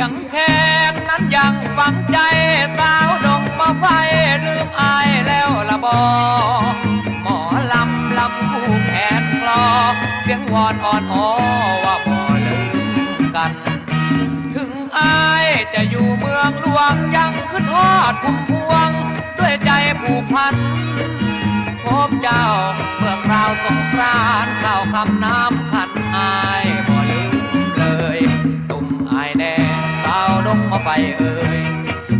ยงแคนนั้นยังฝังใจสาวดงมาไฟลืมอายแล้วละบอหมอลำลำคู่แขนคลอ เสียงวอนอ่อนอ้อว่าพอลืมกัน ถึงอายจะอยู่เมืองหลวงยังขึ้นทอดพุ่มพวง ด้วยใจผูกพัน พบเจ้าเมื่อคราวสงกรานข้าวคำน้ำ ไฟเอ่ย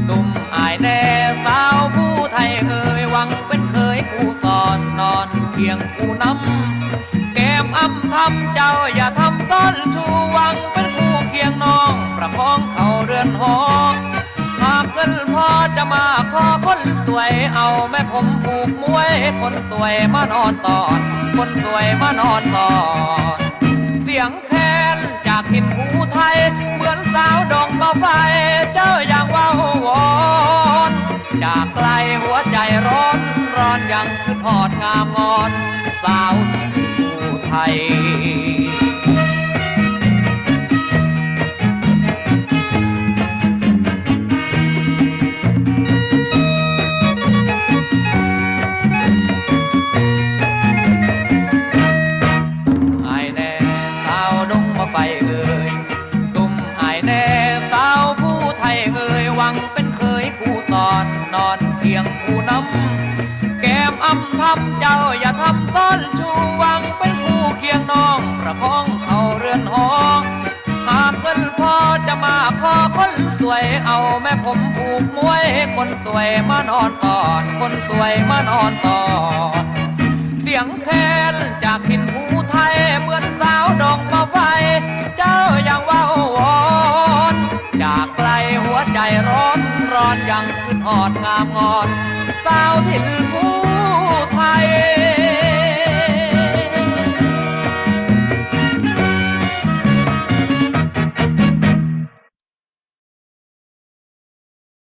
ตุ่มอายแน่สาวผู้ไทยเอ่ยหวังเป็นเคยผู้สอนนอนเพียงผู้นำแก้มอ้ำทำเจ้าอย่าทำต้นชูหวังเป็นผู้เคียงน้องประคองเขาเรือนหอหากเงินพอจะมาขอคนสวยเอาแม่ผมผูกมวยคนสวยมานอนสอน คนสวยมานอนสอน เสียงแคนจากหินภูไทย จากไกลหัวใจร้อนร้อนยังขึ้นหอดงามงอนสาวภูไทย ไอแน่สาวดงมาไฟเอ่ยตุ่มไอแน่สาวผู้ไทยเอ่ยหวังเป็นเคยผู้สอ นอนเพียงผู้นำแก้มอ้ำทำเจ้าอย่าทำซ้อนชูวังเป็นผู้เคียงน้องประคองเขาเรือนหอหากเงินพอจะมาขอคนสวยเอาแม่ผมผูกมวยคนสวยมานอนสอน คนสวยมานอนสอนเสียงแคนจากหินภูไทยเหมือนสาวดองมาไฟ เจ้ายังว่าววอน จากไกลหัวใจร้อน ร้อนยังขึ้นออดงามงอนสาวที่ลืม